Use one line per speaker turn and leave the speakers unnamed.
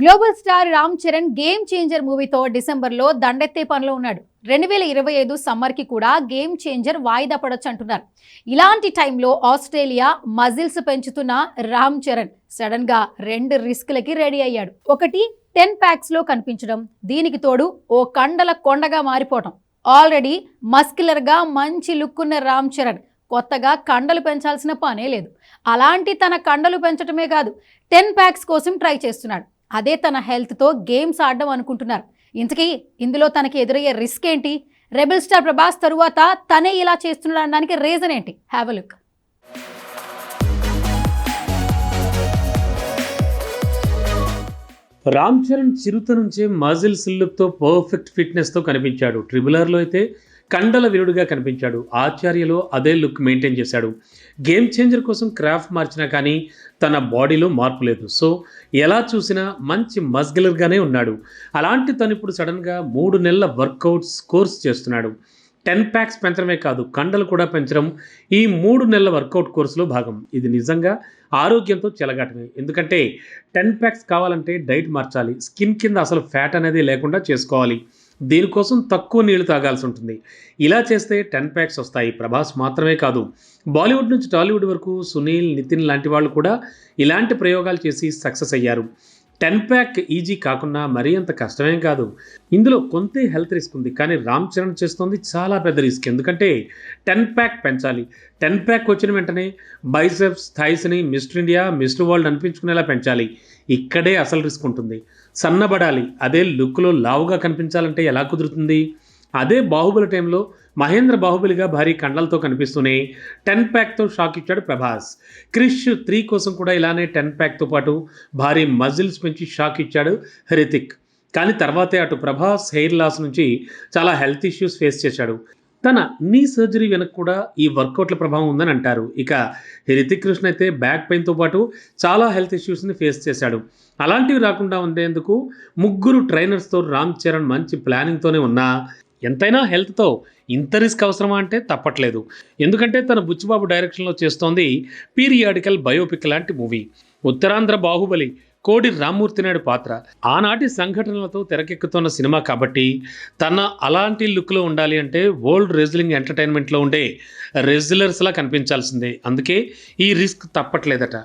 Global star Ram Charan game changer మూవీతో డిసెంబర్లో దండెత్తే పనిలో ఉన్నాడు. రెండు వేల ఇరవై ఐదు సమ్మర్కి కూడా గేమ్ చేంజర్ వాయిదా పడొచ్చు అంటున్నారు. ఇలాంటి టైంలో ఆస్ట్రేలియా మజిల్స్ పెంచుతున్న రామ్ చరణ్ సడన్గా రెండు రిస్క్లకి రెడీ అయ్యాడు. ఒకటి టెన్ ప్యాక్స్లో కనిపించడం దీనికి తోడు ఓ కండల కొండగా మారిపోవటం. ఆల్రెడీ మస్కిలర్గా మంచి లుక్ ఉన్న రామ్ చరణ్ కొత్తగా కండలు పెంచాల్సిన పనే లేదు. అలాంటి తన కండలు పెంచడమే కాదు టెన్ ప్యాక్స్ కోసం ట్రై చేస్తున్నాడు. అదే తన హెల్త్తో గేమ్స్ ఆడడం అనుకుంటున్నారు. ఇంతకీ ఇందులో తనకి ఎదురయ్యే రిస్క్ ఏంటి? రెబల్ స్టార్ ప్రభాస్ తరువాత తనే ఇలా చేస్తున్నాడు అనడానికి రీజన్ ఏంటి? Have look.
రామ్ చరణ్ చిరుత నుంచే మజిల్ సిల్లుతో పర్ఫెక్ట్ ఫిట్నెస్తో కనిపించాడు. ట్రిబులర్లో అయితే కండల విరుడుగా కనిపించాడు. ఆచార్యలో అదే లుక్ మెయింటైన్ చేశాడు. గేమ్ చేంజర్ కోసం క్రాఫ్ట్ మార్చినా కానీ తన బాడీలో మార్పు లేదు. సో ఎలా చూసినా మంచి మస్గిలర్గానే ఉన్నాడు. అలాంటి తను ఇప్పుడు సడన్గా మూడు నెలల వర్కౌట్స్ కోర్స్ చేస్తున్నాడు. టెన్ ప్యాక్స్ పెంచడమే కాదు కండలు కూడా పెంచడం ఈ మూడు నెలల వర్కౌట్ కోర్సులో భాగం. ఇది నిజంగా ఆరోగ్యంతో చెలగాటమే. ఎందుకంటే టెన్ ప్యాక్స్ కావాలంటే డైట్ మార్చాలి. స్కిన్ కింద అసలు ఫ్యాట్ అనేది లేకుండా చేసుకోవాలి. దీనికోసం తక్కువ నీళ్ళు తాగాల్సి ఉంటుంది. ఇలా చేస్తే టెన్ ప్యాక్స్ వస్తాయి. ప్రభాస్ మాత్రమే కాదు బాలీవుడ్ నుంచి టాలీవుడ్ వరకు సునీల్ నితిన్ లాంటి వాళ్ళు కూడా ఇలాంటి ప్రయోగాలు చేసి సక్సెస్ అయ్యారు. టెన్ ప్యాక్ ఈజీ కాకుండా మరీ అంత కష్టమేం కాదు. ఇందులో కొంత హెల్త్ రిస్క్ ఉంది కానీ రామ్ చరణ్ చేస్తుంది చాలా పెద్ద రిస్క్. ఎందుకంటే టెన్ ప్యాక్ పెంచాలి. టెన్ ప్యాక్ వచ్చిన వెంటనే బైసెప్స్ థైస్ని మిస్టర్ ఇండియా మిస్టర్ వరల్డ్ అనిపించుకునేలా పెంచాలి. ఇక్కడే అసలు రిస్క్ ఉంటుంది. సన్నబడాలి. అదే లుక్లో లావుగా కనిపించాలంటే ఎలా కుదురుతుంది? అదే బాహుబలి టైంలో మహేంద్ర బాహుబలిగా భారీ కండలతో కనిపిస్తూనే టెన్ ప్యాక్తో షాక్ ఇచ్చాడు ప్రభాస్. క్రిష్ త్రీ కోసం కూడా ఇలానే టెన్ ప్యాక్తో పాటు భారీ మజిల్స్ పెంచి షాక్ ఇచ్చాడు హరితిక్ కానీ తర్వాతే అటు ప్రభాస్ హెయిర్ లాస్ నుంచి చాలా హెల్త్ ఇష్యూస్ ఫేస్ చేశాడు. తన నీ సర్జరీ వెనక కూడా ఈ వర్కౌట్ల ప్రభావం ఉందని అంటారు. ఇక హృతిక్ కృష్ణ అయితే బ్యాక్ పెయిన్తో పాటు చాలా హెల్త్ ఇష్యూస్ని ఫేస్ చేశాడు. అలాంటివి రాకుండా ఉండేందుకు ముగ్గురు ట్రైనర్స్తో రామ్ చరణ్ మంచి ప్లానింగ్తోనే ఉన్నా ఎంతైనా హెల్త్తో ఇంత రిస్క్ అవసరమా అంటే తప్పట్లేదు. ఎందుకంటే తన బుచ్చిబాబు డైరెక్షన్లో చేస్తోంది పీరియాడికల్ బయోపిక్ లాంటి మూవీ. ఉత్తరాంధ్ర బాహుబలి కోడి రామ్మూర్తి నాయుడు పాత్ర. ఆనాటి సంఘటనలతో తెరకెక్కుతున్న సినిమా కాబట్టి తన అలాంటి లుక్లో ఉండాలి అంటే వరల్డ్ రెజ్లింగ్ ఎంటర్టైన్మెంట్లో ఉండే రెజ్లర్స్లా కనిపించాల్సిందే. అందుకే ఈ రిస్క్ తప్పట్లేదట.